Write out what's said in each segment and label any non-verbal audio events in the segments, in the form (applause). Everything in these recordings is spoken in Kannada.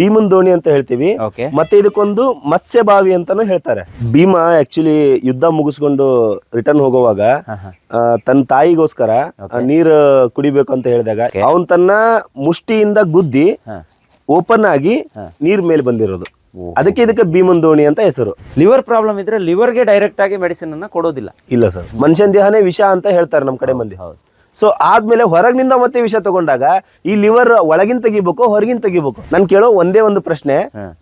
ಭೀಮನ್ ದೋಣಿ ಅಂತ ಹೇಳ್ತೀವಿ. ಮತ್ತೆ ಇದಕ್ಕೊಂದು ಮತ್ಸ್ಯ ಬಾವಿ ಅಂತಾನು ಹೇಳ್ತಾರೆ. ಭೀಮ ಆಕ್ಚುಲಿ ಯುದ್ಧ ಮುಗಿಸ್ಕೊಂಡು ರಿಟರ್ನ್ ಹೋಗುವಾಗ ತನ್ನ ತಾಯಿಗೋಸ್ಕರ ನೀರ್ ನೀರು ಕುಡಿಬೇಕು ಅಂತ ಹೇಳಿದಾಗ ಅವನ್ ತನ್ನ ಮುಷ್ಟಿಯಿಂದ ಗುದ್ದಿ ಓಪನ್ ಆಗಿ ನೀರ್ ಮೇಲೆ ಬಂದಿರೋದು. ಅದಕ್ಕೆ ಇದಕ್ಕೆ ಭೀಮನ್ ದೋಣಿ ಅಂತ ಹೆಸರು. ಲಿವರ್ ಪ್ರಾಬ್ಲಮ್ ಇದ್ರೆ ಲಿವರ್ಗೆ ಡೈರೆಕ್ಟ್ ಆಗಿ ಮೆಡಿಸಿನ್ ಅನ್ನ ಕೊಡೋದಿಲ್ಲ. ಇಲ್ಲ ಸರ್. ಮನುಷ್ಯನ ದೇಹನೇ ವಿಷ ಅಂತ ಹೇಳ್ತಾರೆ ನಮ್ ಕಡೆ ಮಂದಿ. ಹೌದು. ಸೊ ಆದ್ಮೇಲೆ ಹೊರಗಿನಿಂದ ಮತ್ತೆ ವಿಷ ತಗೊಂಡಾಗ ಈ ಲಿವರ್ ಒಳಗಿನ ತೆಗಿಬೇಕು ಹೊರಗಿನ ತೆಗಿಬೇಕು? ನಾನು ಕೇಳೋ ಒಂದೇ ಒಂದು ಪ್ರಶ್ನೆ.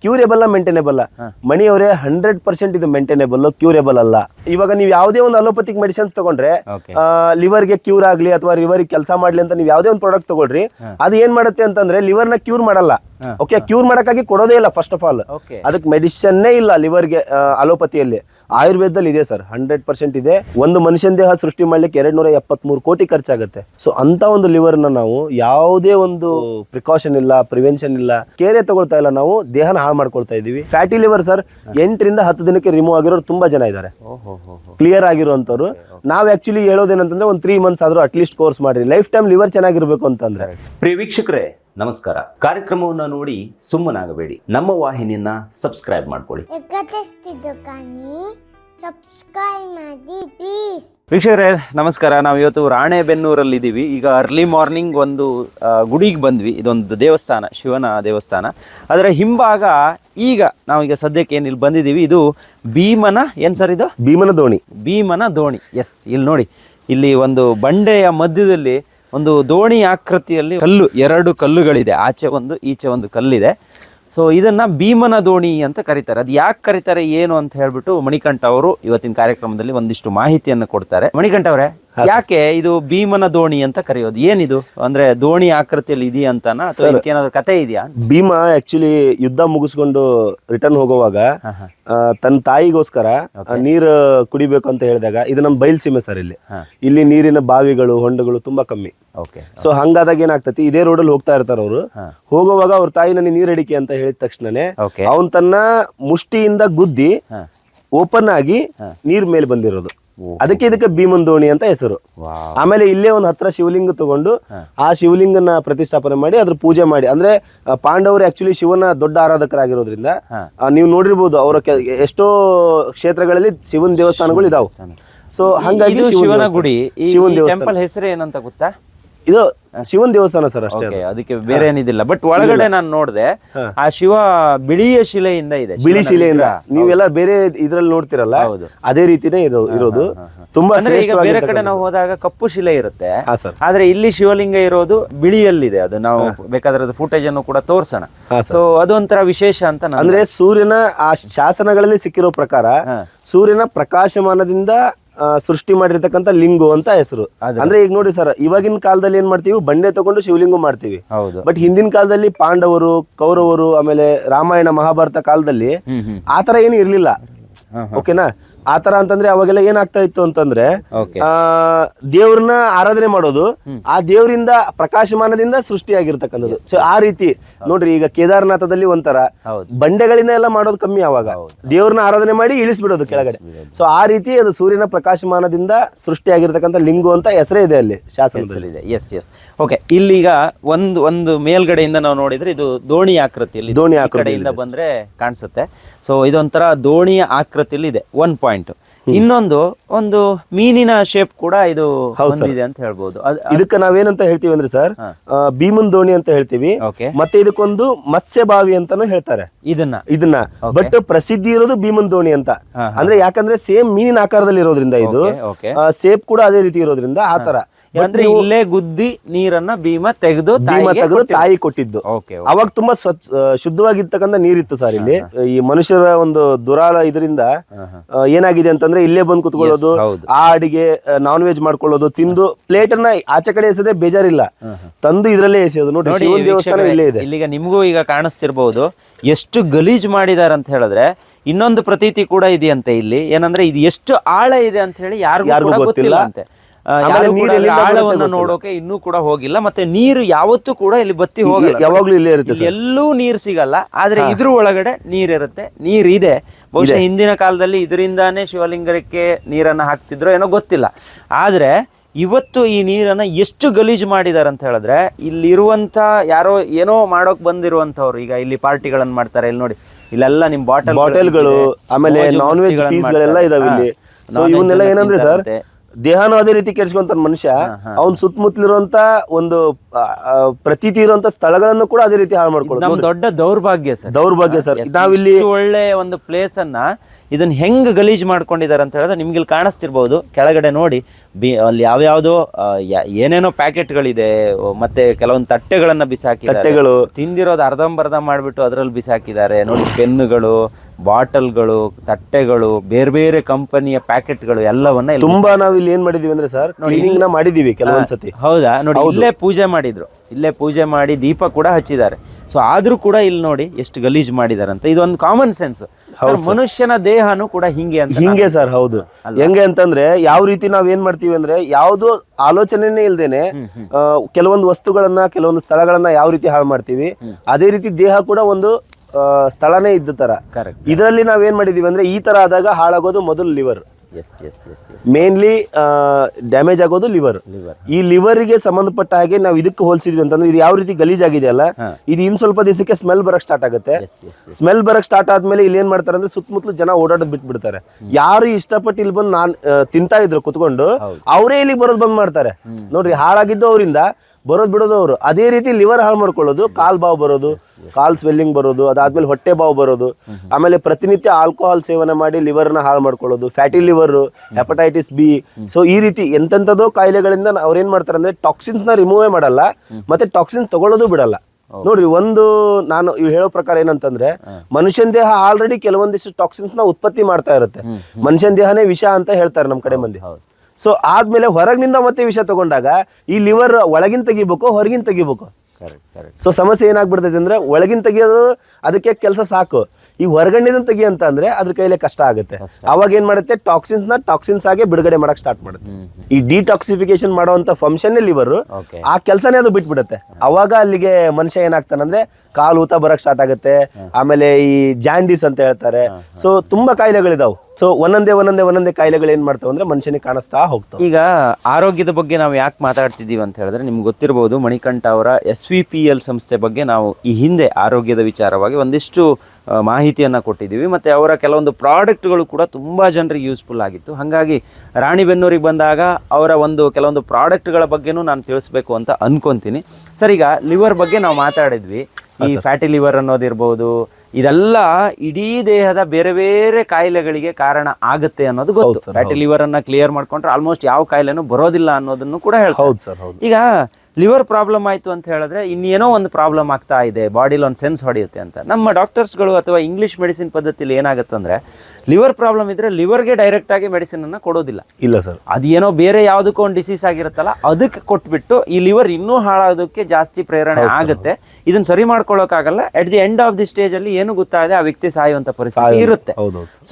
ಕ್ಯೂರೇಬಲ್ ಮೇಂಟೈನೇಬಲ್ ಮಣಿ ಅವರೇ ಹಂಡ್ರೆಡ್ ಪರ್ಸೆಂಟ್ ಇದು ಮೇಂಟೈನೇಬಲ್ ಕ್ಯೂರೇಬಲ್ ಅಲ್ಲ. ಇವಾಗ ನೀವು ಯಾವುದೇ ಒಂದು ಅಲೋಪತಿಕ್ ಮೆಡಿಸಿನ್ಸ್ ತಗೊಂಡ್ರೆ ಲಿವರ್ ಲಿವರ್ಗೆ ಕ್ಯೂರ್ ಆಗ್ಲಿ ಅಥವಾ ಲಿವರ್ ಕೆಲಸ ಮಾಡ್ಲಿ ಅಂತ ನೀವು ಯಾವುದೇ ಒಂದು ಪ್ರಾಡಕ್ಟ್ ತಗೊಳ್ರಿ. ಅದು ಏನ್ ಮಾಡುತ್ತೆ ಅಂತಂದ್ರೆ ಲಿವರ್ನ ಕ್ಯೂರ್ ಮಾಡಲ್ಲ. ಓಕೆ ಕ್ಯೂರ್ ಮಾಡಕ್ಕಾಗಿ ಕೊಡೋದೇ ಇಲ್ಲ ಫಸ್ಟ್ ಆಫ್ ಆಲ್ ಅದಕ್ಕೆ ಮೆಡಿಸನ್ನೇ ಇಲ್ಲ ಲಿವರ್ಗೆ ಅಲೋಪತಿಯಲ್ಲಿ. ಆಯುರ್ವೇದದಲ್ಲಿ ಇದೆ ಸರ್ ಹಂಡ್ರೆಡ್ ಪರ್ಸೆಂಟ್ ಇದೆ. ಒಂದು ಮನುಷ್ಯನ ದೇಹ ಸೃಷ್ಟಿ ಮಾಡ್ಲಿಕ್ಕೆ ಎರಡ್ ನೂರ ಎಪ್ಪತ್ಮೂರು ಕೋಟಿ ಖರ್ಚಾಗುತ್ತೆ. ಸೊ ಅಂತ ಒಂದು ಲಿವರ್ನ ನಾವು ಯಾವುದೇ ಒಂದು ಪ್ರಿಕಾಷನ್ ಇಲ್ಲ ಪ್ರಿವೆನ್ಷನ್ ಇಲ್ಲ ಕೇರೆ ತಗೊಳ್ತಾ ಇಲ್ಲ ನಾವು ದೇಹನ ಹಾಳು ಮಾಡ್ಕೊಳ್ತಾ ಇದೀವಿ ಫ್ಯಾಟಿ ಲಿವರ್ ಸರ್ ಎಂಟರಿಂದ ಹತ್ತು ದಿನಕ್ಕೆ ರಿಮೂವ್ ಆಗಿರೋರು ತುಂಬಾ ಜನ ಇದ್ದಾರೆ. ಕ್ಲಿಯರ್ ಆಗಿರುವಂತವ್ರು ನಾವು ಆಕ್ಚುಲಿ ಹೇಳೋದೇನಂತಂದ್ರೆ ಒಂದು ತ್ರೀ ಮಂತ್ಸ್ ಆದ್ರೂ ಅಟ್ಲೀಸ್ಟ್ ಕೋರ್ಸ್ ಮಾಡ್ರಿ. ಲೈಫ್ ಟೈಮ್ ಲಿವರ್ ಚೆನ್ನಾಗಿರ್ಬೇಕು ಅಂತಂದ್ರೆ. ಪ್ರಿಯ ವೀಕ್ಷಕರೇ ನಮಸ್ಕಾರ. ಕಾರ್ಯಕ್ರಮವನ್ನು ನೋಡಿ ಸುಮ್ಮನಾಗಬೇಡಿ. ನಮ್ಮ ವಾಹಿನಿಯನ್ನ ಸಬ್ಸ್ಕ್ರೈಬ್ ಮಾಡ್ಕೊಳ್ಳಿ. ಎಕತೆಸ್ತಿದ್ದು ಕಾನಿ ಸಬ್ಸ್ಕ್ರೈಬ್ ಮಾಡಿ ಪ್ಲೀಸ್ ವೀಕ್ಷಕರೇ ನಮಸ್ಕಾರ. ನಾವು ಇವತ್ತು ರಾಣೆಬೆನ್ನೂರಲ್ಲಿ ಇದ್ದೀವಿ ಈಗ ಅರ್ಲಿ ಮಾರ್ನಿಂಗ್ ಒಂದು ಗುಡಿಗೆ ಬಂದ್ವಿ. ಇದೊಂದು ದೇವಸ್ಥಾನ ಶಿವನ ದೇವಸ್ಥಾನ. ಅದರ ಹಿಂಭಾಗ ಈಗ ನಾವೀಗ ಸದ್ಯಕ್ಕೆ ಏನು ಇಲ್ಲಿ ಬಂದಿದ್ದೀವಿ ಇದು ಭೀಮನ ಏನು ಸರ್ ಇದು? ಭೀಮನ ದೋಣಿ. ಭೀಮನ ದೋಣಿ. ಎಸ್ ಇಲ್ಲಿ ನೋಡಿ. ಇಲ್ಲಿ ಒಂದು ಬಂಡೆಯ ಮಧ್ಯದಲ್ಲಿ ಒಂದು ದೋಣಿ ಆಕೃತಿಯಲ್ಲಿ ಕಲ್ಲು, ಎರಡು ಕಲ್ಲುಗಳಿದೆ. ಆಚೆ ಒಂದು, ಈಚೆ ಒಂದು ಕಲ್ಲಿದೆ. ಸೊ ಇದನ್ನ ಭೀಮನ ದೋಣಿ ಅಂತ ಕರೀತಾರೆ. ಅದು ಯಾಕೆ ಕರೀತಾರೆ, ಏನು ಅಂತ ಹೇಳ್ಬಿಟ್ಟು ಮಣಿಕಂಠ ಅವರು ಇವತ್ತಿನ ಕಾರ್ಯಕ್ರಮದಲ್ಲಿ ಒಂದಿಷ್ಟು ಮಾಹಿತಿಯನ್ನು ಕೊಡ್ತಾರೆ. ಮಣಿಕಂಠ ಅವರೇ ಯಾಕೆ ಇದು ಭೀಮನ ದೋಣಿ ಅಂತ ಕರೆಯೋದು? ಏನಿದು? ಅಂದ್ರೆ ದೋಣಿ ಆಕೃತಿಯಲ್ಲಿ ಇದೆಯಾ ಅಂತಾನ? ಅಥವಾ ಇದಕ್ಕೇನಾದ್ರು ಕತೆ ಇದೆಯಾ? ಭೀಮ ಆಕ್ಚುಲಿ ಯುದ್ಧ ಮುಗಿಸ್ಕೊಂಡು ರಿಟರ್ನ್ ಹೋಗುವಾಗ ಆ, ತನ್ನ ತಾಯಿಗೋಸ್ಕರ ಆ, ನೀರು ಕುಡಿಬೇಕು ಅಂತ ಹೇಳಿದಾಗ ಇದು ನಮ್ಮ ಬಯಲ್ಸೀಮೆ ಸರ್ ಇಲ್ಲಿ. ಇಲ್ಲಿ ನೀರಿನ ಬಾವಿಗಳು ಹೊಂಡಗಳು ತುಂಬಾ ಕಮ್ಮಿ. ಓಕೆ ಸೊ ಹಂಗಾದಾಗ ಏನಾಗ್ತತಿ? ಇದೇ ರೋಡಲ್ಲಿ ಹೋಗ್ತಾ ಇರ್ತಾರ ಅವರು. ಹೋಗುವಾಗ ಅವ್ರ ತಾಯಿ ನನಗೆ ನೀರ್ ಅಡಿಕೆ ಅಂತ ಹೇಳಿದ ತಕ್ಷಣನೇ ಓಕೆ ಅವನ್ ತನ್ನ ಮುಷ್ಟಿಯಿಂದ ಗುದ್ದಿ ಓಪನ್ ಆಗಿ ನೀರ್ ಮೇಲೆ ಬಂದಿರೋದು. ಅದಕ್ಕೆ ಇದಕ್ಕೆ ಭೀಮನ್ ದೋಣಿ ಅಂತ ಹೆಸರು. ಆಮೇಲೆ ಇಲ್ಲೇ ಒಂದು ಹತ್ರ ಶಿವಲಿಂಗ ತಗೊಂಡು ಆ ಶಿವಲಿಂಗನ ಪ್ರತಿಷ್ಠಾಪನೆ ಮಾಡಿ ಅದ್ರ ಪೂಜೆ ಮಾಡಿ. ಅಂದ್ರೆ ಪಾಂಡವರು ಆಕ್ಚುಲಿ ಶಿವನ ದೊಡ್ಡ ಆರಾಧಕರಾಗಿರೋದ್ರಿಂದ ನೀವು ನೋಡಿರ್ಬೋದು ಅವರ ಎಷ್ಟೋ ಕ್ಷೇತ್ರಗಳಲ್ಲಿ ಶಿವನ ದೇವಸ್ಥಾನಗಳು ಇದಾವೆ. ಸೊ ಹಂಗಾಗಿ ಶಿವನ ಗುಡಿ. ಶಿವನ ಟೆಂಪಲ್ ಹೆಸರು ಏನಂತ ಗೊತ್ತಾ? ಇದು ಶಿವನ್ ದೇವಸ್ಥಾನ ಸರ್ ಅಷ್ಟೇ ಅದಕ್ಕೆ ಬೇರೆ ಏನಿದಿಲ್ಲ. ಬಟ್ ಒಳಗಡೆ ನಾನು ನೋಡಿದೆ ಆ ಶಿವ ಬಿಳಿಯ ಶಿಲೆಯಿಂದ ಇದೆ. ಬಿಳಿ ಶಿಲೆಯಿಂದ. ನೀವೆಲ್ಲ ಬೇರೆ ಇದ್ರಲ್ಲಿ ನೋಡ್ತಿರಲ್ಲ ಹೌದು. ಅದೇ ರೀತಿನೇ ಇದು ಇರೋದು. ತುಂಬಾ ಅಂದ್ರೆ ಈಗ ಬೇರೆ ಕಡೆ ನಾವು ಹೋದಾಗ ಕಪ್ಪು ಶಿಲೆ ಇರುತ್ತೆ. ಹಾ ಸರ್. ಆದ್ರೆ ಇಲ್ಲಿ ಶಿವಲಿಂಗ ಇರೋದು ಬಿಳಿಯಲ್ಲಿದೆ. ಅದು ನಾವು ಬೇಕಾದ್ರೆ ಫುಟೇಜ್ ಅನ್ನು ಕೂಡ ತೋರ್ಸೋಣ. ಹಾ ಸೊ ಅದೊಂಥರ ವಿಶೇಷ ಅಂತ ನಾನು ಅಂದ್ರೆ ಸೂರ್ಯನ ಆ ಶಾಸನಗಳಲ್ಲಿ ಸಿಕ್ಕಿರೋ ಪ್ರಕಾರ ಸೂರ್ಯನ ಪ್ರಕಾಶಮಾನದಿಂದ ಸೃಷ್ಟಿ ಮಾಡಿರ್ತಕ್ಕಂಥ ಲಿಂಗು ಅಂತ ಹೆಸರು. ಅಂದ್ರೆ ಈಗ ನೋಡಿ ಸರ್ ಇವಾಗಿನ ಕಾಲದಲ್ಲಿ ಏನ್ ಮಾಡ್ತೀವಿ? ಬಂಡೆ ತಗೊಂಡು ಶಿವಲಿಂಗ ಮಾಡ್ತೀವಿ. ಬಟ್ ಹಿಂದಿನ ಕಾಲದಲ್ಲಿ ಪಾಂಡವರು ಕೌರವರು ಆಮೇಲೆ ರಾಮಾಯಣ ಮಹಾಭಾರತ ಕಾಲದಲ್ಲಿ ಆತರ ಏನು ಇರ್ಲಿಲ್ಲ. ಓಕೆನಾ? ಆತರ ಅಂತಂದ್ರೆ ಅವಾಗೆಲ್ಲ ಏನಾಗ್ತಾ ಇತ್ತು ಅಂತಂದ್ರೆ ಆ ದೇವ್ರನ್ನ ಆರಾಧನೆ ಮಾಡೋದು ಆ ದೇವರಿಂದ ಪ್ರಕಾಶಮಾನದಿಂದ ಸೃಷ್ಟಿಯಾಗಿರ್ತಕ್ಕಂಥದ್ದು. ಸೊ ಆ ರೀತಿ ನೋಡ್ರಿ ಈಗ ಕೇದಾರನಾಥದಲ್ಲಿ ಒಂಥರ. ಬಂಡೆಗಳಿಂದ ಎಲ್ಲ ಮಾಡೋದು ಕಮ್ಮಿ ಅವಾಗ. ದೇವ್ರನ್ನ ಆರಾಧನೆ ಮಾಡಿ ಇಳಿಸ್ಬಿಡೋದು ಕೆಳಗಡೆ. ಸೊ ಆ ರೀತಿ ಅದು ಸೂರ್ಯನ ಪ್ರಕಾಶಮಾನದಿಂದ ಸೃಷ್ಟಿಯಾಗಿರ್ತಕ್ಕಂಥ ಲಿಂಗು ಅಂತ ಹೆಸರೇ ಇದೆ ಅಲ್ಲಿ ಶಾಸನದಲ್ಲಿ. ಇದೆ ಎಸ್ ಎಸ್ ಓಕೆ ಇಲ್ಲಿಗ ಒಂದು ಒಂದು ಮೇಲ್ಗಡೆಯಿಂದ ನಾವು ನೋಡಿದ್ರೆ ಇದು ದೋಣಿ ಆಕೃತಿಯಲ್ಲಿ ದೋಣಿ ಆಕೃತಿಯಿಂದ ಬಂದ್ರೆ ಕಾಣಿಸುತ್ತೆ. ಸೊ ಇದೊಂಥರ ದೋಣಿಯ ಆಕೃತಿಯಲ್ಲಿ ಇದೆ ಒನ್ ಪಾಯಿಂಟ್ ಇನ್ನೊಂದು ಒಂದು ಮೀನಿನ ಶೇಪ್ ಕೂಡ ಇದು ಹೊಂದಿದೆ ಅಂತ ಹೇಳ್ಬೋದು. ಇದಕ್ಕೆ ನಾವೇನಂತ ಹೇಳ್ತೀವಿ ಅಂದ್ರೆ ಸರ್ ಭೀಮನ್ ದೋಣಿ ಅಂತ ಹೇಳ್ತೀವಿ. ಮತ್ತೆ ಇದಕ್ಕೊಂದು ಮತ್ಸ್ಯ ಬಾವಿ ಅಂತಾನು ಹೇಳ್ತಾರೆ. ಇದನ್ನ? ಇದನ್ನ. ಬಟ್ ಪ್ರಸಿದ್ಧಿ ಇರೋದು ಭೀಮನ್ ದೋಣಿ ಅಂತ. ಅಂದ್ರೆ ಯಾಕಂದ್ರೆ ಸೇಮ್ ಮೀನಿನ ಆಕಾರದಲ್ಲಿ ಇರೋದ್ರಿಂದ ಇದು. ಸೇಪ್ ಕೂಡ ಅದೇ ರೀತಿ ಇರೋದ್ರಿಂದ ಆತರ ತರ. ಅಂದ್ರೆ ಇಲ್ಲೇ ಗುದ್ದಿ ನೀರನ್ನ ಭೀಮ ತೆಗೆದು ಭೀಮ ತೆಗೆದು ತಾಯಿ ಕೊಟ್ಟಿದ್ದು. ಅವಾಗ ತುಂಬಾ ಸ್ವಚ್ಛ ಶುದ್ಧವಾಗಿರ್ತಕ್ಕಂಥ ನೀರಿತ್ತು ಸರ್ ಇಲ್ಲಿ. ಈ ಮನುಷ್ಯರ ಒಂದು ದುರಾಳ ಇದರಿಂದ ಏನಾಗಿದೆ ಅಂತಂದ್ರೆ ಇಲ್ಲೇ ಬಂದು ಕುತ್ಕೊಳ್ಳೋದು ಆ ಅಡಿಗೆ ನಾನ್ ವೆಜ್ ಮಾಡ್ಕೊಳ್ಳೋದು ತಿಂದು ಪ್ಲೇಟ್ ಅನ್ನ ಆಚೆ ಕಡೆ ಎಸೆದೇ ಬೇಜಾರಿಲ್ಲ. ತಂದು ಇದ್ರಲ್ಲೇ ಎಸೆಯೋದು. ನೋಡಿ ಶಿವನ ದೇವಸ್ಥಾನ ಇಲ್ಲೇ ಇದೆ. ಇಲ್ಲಿಗ ನಿಮಗೂ ಈಗ ಕಾಣಿಸ್ತಿರ್ಬಹುದು ಎಷ್ಟು ಗಲೀಜ್ ಮಾಡಿದಾರೆ ಅಂತ ಹೇಳಿದ್ರೆ ಇನ್ನೊಂದು ಪ್ರತೀತಿ ಕೂಡ ಇದೆಯಂತೆ ಇಲ್ಲಿ. ಏನಂದ್ರೆ ಇದು ಎಷ್ಟು ಆಳ ಇದೆ ಅಂತ ಹೇಳಿ ಯಾರು ಯಾರಿಗೂ ಗೊತ್ತಿಲ್ಲ. ಅಂತೆ ಆಳವನ್ನ ನೋಡೋಕೆ ಇನ್ನೂ ಕೂಡ ಹೋಗಿಲ್ಲ. ಮತ್ತೆ ನೀರು ಯಾವತ್ತೂ ಕೂಡ ಇಲ್ಲಿ ಬತ್ತಿ ಹೋಗಲ್ಲ. ಯಾವಾಗ್ಲೂ ಇಲ್ಲೇ ಇರುತ್ತೆ ಎಲ್ಲೂ ನೀರು ಸಿಗಲ್ಲ. ಆದ್ರೆ ಇದ್ರ ಒಳಗಡೆ ನೀರಿರುತ್ತೆ. ನೀರಿದೆ. ಬಹುಶಃ ಹಿಂದಿನ ಕಾಲದಲ್ಲಿ ಇದರಿಂದಾನೇ ಶಿವಲಿಂಗಕ್ಕೆ ನೀರನ್ನ ಹಾಕ್ತಿದ್ರು ಏನೋ ಗೊತ್ತಿಲ್ಲ. ಆದ್ರೆ ಇವತ್ತು ಈ ನೀರನ್ನ ಎಷ್ಟು ಗಲೀಜು ಮಾಡಿದಾರೆ ಅಂತ ಹೇಳಿದ್ರೆ ಇಲ್ಲಿರುವಂತ ಯಾರೋ ಏನೋ ಮಾಡೋಕ್ ಬಂದಿರುವಂತವ್ರು ಈಗ ಇಲ್ಲಿ ಪಾರ್ಟಿಗಳನ್ನ ಮಾಡ್ತಾರೆ. ಇಲ್ಲಿ ನೋಡಿ ಇಲ್ಲೆಲ್ಲ ನಿಮ್ ಬಾಟಲ್ ಬಾಟಲ್ಗಳು ಆಮೇಲೆ ನಾನ್ ವೆಜ್ ಪೀಸ್ಗಳೆಲ್ಲ ಇದಾವೆ ಇಲ್ಲಿ. ಸೊ ಇವನ್ನೆಲ್ಲ ಏನಂದ್ರೆ ಸರ್ ದೇಹನೂ ಅದೇ ರೀತಿ ಕೆಡ್ಸ್ಕೊಂತ ಮನುಷ್ಯ. ಅವ್ನ್ ಸುತ್ತಮುತ್ತಲಿರುವಂತ ಒಂದು ಪ್ರತೀತಿ ಇರುವಂತ ಸ್ಥಳಗಳನ್ನು ಕೂಡ ಅದೇ ರೀತಿ ಹಾಳು ಮಾಡ್ಕೊಳ್ಳೋದು. ನಮ್ ದೊಡ್ಡ ದೌರ್ಭಾಗ್ಯ ಸರ್. ದೌರ್ಭಾಗ್ಯ ಸರ್. ನಾವಿಲ್ಲಿ ಒಳ್ಳೆ ಒಂದು ಪ್ಲೇಸ್ ಅನ್ನ ಇದನ್ನ ಹೆಂಗ್ ಗಲೀಜ್ ಮಾಡ್ಕೊಂಡಿದ್ದಾರೆ ಅಂತ ಹೇಳಿದ್ರೆ ನಿಮ್ಗೆ ಇಲ್ಲಿ ಕಾಣಿಸ್ತಿರ್ಬೋದು. ಕೆಳಗಡೆ ನೋಡಿ ಬಿ ಅಲ್ಲಿ ಯಾವ್ಯಾವ್ದೋ ಏನೇನೋ ಪ್ಯಾಕೆಟ್ಗಳಿದೆ ಮತ್ತೆ ಕೆಲವೊಂದು ತಟ್ಟೆಗಳನ್ನ ಬಿಸಾಕಿದ್ದಾರೆ. ತಟ್ಟೆಗಳು. ತಿಂದಿರೋದು ಅರ್ಧಂಬರ್ಧ ಮಾಡ್ಬಿಟ್ಟು ಅದ್ರಲ್ಲಿ ಬಿಸಾಕಿದ್ದಾರೆ. ನೋಡಿ ಪೆನ್ನುಗಳು ಬಾಟಲ್ಗಳು ತಟ್ಟೆಗಳು ಬೇರೆ ಬೇರೆ ಕಂಪನಿಯ ಪ್ಯಾಕೆಟ್ಗಳು ಎಲ್ಲವನ್ನ ಇಲ್ಲಿ ತುಂಬಾ ನಾವಿಲ್ಲಿ ಇಲ್ಲಿ ಏನ್ ಮಾಡಿದೀವಿ ಅಂದ್ರೆ ಸರ್ ಕ್ಲೀನಿಂಗ್ ಮಾಡಿದೀವಿ ಕೆಲವೊಂದ್ಸತಿ. ಹೌದಾ? ನೋಡಿ ಇಲ್ಲೇ ಪೂಜೆ ಮಾಡಿದ್ರು. ಇಲ್ಲೇ ಪೂಜೆ ಮಾಡಿ ದೀಪ ಕೂಡ ಹಚ್ಚಿದ್ದಾರೆ. ಸೊ ಆದರೂ ಕೂಡ ಇಲ್ಲಿ ನೋಡಿ ಎಷ್ಟು ಗಲೀಜು ಮಾಡಿದ್ದಾರೆ ಅಂತ ಇದೊಂದು ಕಾಮನ್ ಸೆನ್ಸ್ ಮನುಷ್ಯನ ದೇಹನೂ ಕೂಡ ಹಿಂಗೆ ಅಂತ ಹಿಂಗೆ ಸರ್ ಹೌದು. ಹೆಂಗೆ ಅಂತಂದ್ರೆ ಯಾವ ರೀತಿ ನಾವ್ ಏನ್ ಮಾಡ್ತೀವಿ ಅಂದ್ರೆ ಯಾವುದು ಆಲೋಚನೆನೇ ಇಲ್ದೇನೆ ಕೆಲವೊಂದು ವಸ್ತುಗಳನ್ನ ಕೆಲವೊಂದು ಸ್ಥಳಗಳನ್ನ ಯಾವ ರೀತಿ ಹಾಳು ಮಾಡ್ತೀವಿ ಅದೇ ರೀತಿ ದೇಹ ಕೂಡ ಒಂದು ಸ್ಥಳನೇ ಇದ್ದ ತರ. ಇದರಲ್ಲಿ ನಾವೇನ್ ಏನ್ ಮಾಡಿದೀವಿ ಅಂದ್ರೆ ಈ ತರ ಆದಾಗ ಹಾಳಾಗೋದು ಮೊದಲು ಲಿವರ್ ಮೇನ್ಲಿ ಡ್ಯಾಮೇಜ್ ಆಗೋದು ಲಿವರ್ ಲಿವರ್ ಈ ಲಿವರ್ಗೆ ಸಂಬಂಧಪಟ್ಟ ಹಾಗೆ ನಾವು ಇದಕ್ಕೆ ಹೋಲಿಸಿದ್ವಿ ಅಂತಂದ್ರೆ ಇದು ಯಾವ ರೀತಿ ಗಲೀಜಾಗಿದೆ ಅಲ್ಲ ಇದು ಇನ್ ಸ್ವಲ್ಪ ದಿವಸಕ್ಕೆ ಸ್ಮೆಲ್ ಬರಕ್ ಸ್ಟಾರ್ಟ್ ಆಗುತ್ತೆ. ಸ್ಮೆಲ್ ಬರಕ್ ಸ್ಟಾರ್ಟ್ ಆದ್ಮೇಲೆ ಇಲ್ಲಿ ಏನ್ ಮಾಡ್ತಾರೆ ಅಂದ್ರೆ ಸುತ್ತಮುತ್ತಲು ಜನ ಓಡಾಡೋದ್ ಬಿಟ್ಬಿಡ್ತಾರೆ. ಯಾರು ಇಷ್ಟಪಟ್ಟು ಇಲ್ಲಿ ಬಂದು ನಾನ್ ತಿಂತಾ ಇದ್ರು ಕುತ್ಕೊಂಡು ಅವರೇ ಇಲ್ಲಿ ಬರೋದು ಬಂದ್ ಮಾಡ್ತಾರೆ. ನೋಡ್ರಿ ಹಾಳಾಗಿದ್ದು ಅವರಿಂದ ಬರೋದ್ ಬಿಡೋದು ಅವರು. ಅದೇ ರೀತಿ ಲಿವರ್ ಹಾಳು ಮಾಡ್ಕೊಳ್ಳೋದು ಕಾಲ್ ಬಾವು ಬರೋದು ಕಾಲ್ ಸ್ವೆಲ್ಲಿಂಗ್ ಬರೋದು ಅದಾದ್ಮೇಲೆ ಹೊಟ್ಟೆ ಬಾವು ಬರೋದು. ಆಮೇಲೆ ಪ್ರತಿನಿತ್ಯ ಆಲ್ಕೋಹಾಲ್ ಸೇವನೆ ಮಾಡಿ ಲಿವರ್ನ ಹಾಳು ಮಾಡ್ಕೊಳ್ಳೋದು fatty liver hepatitis B so ಈ ರೀತಿ ಎಂತೆಂಥದೋ ಕಾಯಿಲೆಗಳಿಂದ ಅವ್ರ ಏನ್ ಮಾಡ್ತಾರೆ ಅಂದ್ರೆ ಟಾಕ್ಸಿನ್ಸ್ನ ರಿಮೂವೇ ಮಾಡಲ್ಲ ಮತ್ತೆ ಟಾಕ್ಸಿನ್ಸ್ ತಗೊಳ್ಳೋದು ಬಿಡಲ್ಲ. ನೋಡ್ರಿ ಒಂದು ನಾನು ಇವ್ ಹೇಳೋ ಪ್ರಕಾರ ಏನಂತಂದ್ರೆ ಮನುಷ್ಯನ ದೇಹ ಆಲ್ರೆಡಿ ಕೆಲವೊಂದಿಷ್ಟು ಟಾಕ್ಸಿನ್ಸ್ನ ಉತ್ಪತ್ತಿ ಮಾಡ್ತಾ ಇರುತ್ತೆ. ಮನುಷ್ಯನ ದೇಹನೇ ವಿಷ ಅಂತ ಹೇಳ್ತಾರೆ ನಮ್ ಕಡೆ ಮಂದಿ. ಸೊ ಆದ್ಮೇಲೆ ಹೊರಗಿನಿಂದ ಮತ್ತೆ ವಿಷ ತಗೊಂಡಾಗ ಈ ಲಿವರ್ ಒಳಗಿನ ತೆಗಿಬೇಕು ಹೊರಗಿನ ತೆಗಿಬೇಕು. ಸೊ ಸಮಸ್ಯೆ ಏನಾಗ್ಬಿಡ್ತೈತೆ ಅಂದ್ರೆ ಒಳಗಿನ ತೆಗಿಯೋದು ಅದಕ್ಕೆ ಕೆಲಸ ಸಾಕು. ಈ ಹೊರಗಣ್ಣಿನ ತೆಗಿ ಅಂತ ಅಂದ್ರೆ ಅದ್ರ ಕೈಲೇ ಕಷ್ಟ ಆಗುತ್ತೆ. ಅವಾಗ ಏನ್ ಮಾಡುತ್ತೆ? ಟಾಕ್ಸಿನ್ಸ್ನ ಟಾಕ್ಸಿನ್ಸ್ ಆಗಿ ಬಿಡುಗಡೆ ಮಾಡಕ್ ಸ್ಟಾರ್ಟ್ ಮಾಡುತ್ತೆ. ಈ ಡಿಟಾಕ್ಸಿಫಿಕೇಶನ್ ಮಾಡುವಂತ ಫಂಕ್ಷನ್ ಲಿವರ್ ಆ ಕೆಲಸನೇ ಅದು ಬಿಟ್ಬಿಡುತ್ತೆ. ಅವಾಗ ಅಲ್ಲಿಗೆ ಮನುಷ್ಯ ಏನಾಗ್ತಾನಂದ್ರೆ ಕಾಲು ಊತ ಬರಕ್ ಸ್ಟಾರ್ಟ್ ಆಗುತ್ತೆ. ಆಮೇಲೆ ಈ ಜಾಂಡೀಸ್ ಅಂತ ಹೇಳ್ತಾರೆ. ಸೊ ತುಂಬಾ ಕಾಯಿಲೆಗಳಿದಾವು. ಸೊ ಒಂದೊಂದೇ ಒಂದೊಂದೇ ಒಂದೊಂದೇ ಕಾಯಿಲೆಗಳು ಏನ್ ಮಾಡ್ತಾವ ಅಂದ್ರೆ ಮನುಷ್ಯನಿಗೆ ಕಾಣಿಸ್ತಾ ಹೋಗ್ತಾವೆ. ಈಗ ಆರೋಗ್ಯದ ಬಗ್ಗೆ ನಾವು ಯಾಕೆ ಮಾತಾಡ್ತಿದ್ದೀವಿ ಅಂತ ಹೇಳಿದ್ರೆ ನಿಮ್ಗೆ ಗೊತ್ತಿರಬಹುದು ಮಣಿಕಂಠ ಅವರ ಎಸ್ ವಿ ಪಿ ಎಲ್ ಸಂಸ್ಥೆ ಬಗ್ಗೆ ನಾವು ಈ ಹಿಂದೆ ಆರೋಗ್ಯದ ವಿಚಾರವಾಗಿ ಒಂದಿಷ್ಟು ಮಾಹಿತಿಯನ್ನು ಕೊಟ್ಟಿದ್ದೀವಿ. ಮತ್ತು ಅವರ ಕೆಲವೊಂದು ಪ್ರಾಡಕ್ಟ್ಗಳು ಕೂಡ ತುಂಬ ಜನರಿಗೆ ಯೂಸ್ಫುಲ್ ಆಗಿತ್ತು. ಹಾಗಾಗಿ ರಾಣಿಬೆನ್ನೂರಿಗೆ ಬಂದಾಗ ಅವರ ಒಂದು ಕೆಲವೊಂದು ಪ್ರಾಡಕ್ಟ್ಗಳ ಬಗ್ಗೆನೂ ನಾನು ತಿಳಿಸ್ಬೇಕು ಅಂತ ಅನ್ಕೊಂತೀನಿ. ಸರ್ ಈಗ ಲಿವರ್ ಬಗ್ಗೆ ನಾವು ಮಾತಾಡಿದ್ವಿ. ಈ ಫ್ಯಾಟಿ ಲಿವರ್ ಅನ್ನೋದಿರ್ಬೋದು ಇದೆಲ್ಲ ಇಡೀ ದೇಹದ ಬೇರೆ ಬೇರೆ ಕಾಯಿಲೆಗಳಿಗೆ ಕಾರಣ ಆಗುತ್ತೆ ಅನ್ನೋದು ಗೊತ್ತು. ಫ್ಯಾಟಿ ಲಿವರ್ ಅನ್ನ ಕ್ಲಿಯರ್ ಮಾಡ್ಕೊಂಡ್ರೆ ಆಲ್ಮೋಸ್ಟ್ ಯಾವ ಕಾಯಿಲೆನೂ ಬರೋದಿಲ್ಲ ಅನ್ನೋದನ್ನು ಕೂಡ ಹೇಳ್ತಾರೆ. ಹೌದು ಸರ್ ಹೌದು. ಈಗ ಲಿವರ್ ಪ್ರಾಬ್ಲಮ್ ಆಯ್ತು ಅಂತ ಹೇಳಿದ್ರೆ ಇನ್ನೇನೋ ಒಂದು ಪ್ರಾಬ್ಲಮ್ ಆಗ್ತಾ ಇದೆ ಬಾಡಿಲಿ ಒಂದು ಸೆನ್ಸ್ ಹೊಡೆಯುತ್ತೆ ಅಂತ. ನಮ್ಮ ಡಾಕ್ಟರ್ಸ್ಗಳು ಅಥವಾ ಇಂಗ್ಲಿಷ್ ಮೆಡಿಸಿನ್ ಪದ್ಧತಿಯಲ್ಲಿ ಏನಾಗುತ್ತೆ ಅಂದ್ರೆ ಲಿವರ್ ಪ್ರಾಬ್ಲಮ್ ಇದ್ರೆ ಲಿವರ್ಗೆ ಡೈರೆಕ್ಟ್ ಆಗಿ ಮೆಡಿಸಿನ್ ಅನ್ನ ಕೊಡೋದಿಲ್ಲ. ಇಲ್ಲ ಸರ್. ಅದೇನೋ ಬೇರೆ ಯಾವುದಕ್ಕೂ ಒಂದು ಡಿಸೀಸ್ ಆಗಿರುತ್ತಲ್ಲ ಅದಕ್ಕೆ ಕೊಟ್ಬಿಟ್ಟು ಈ ಲಿವರ್ ಇನ್ನೂ ಹಾಳಾಗೋದಕ್ಕೆ ಜಾಸ್ತಿ ಪ್ರೇರಣೆ ಆಗುತ್ತೆ. ಇದನ್ನ ಸರಿ ಮಾಡ್ಕೊಳ್ಳೋಕ್ಕಾಗಲ್ಲ. At the end of the stage ಅಲ್ಲಿ ಏನು ಗೊತ್ತಾಗದೆ ಆ ವ್ಯಕ್ತಿ ಸಾಯುವಂತ ಪರಿಸ್ಥಿತಿ ಇರುತ್ತೆ.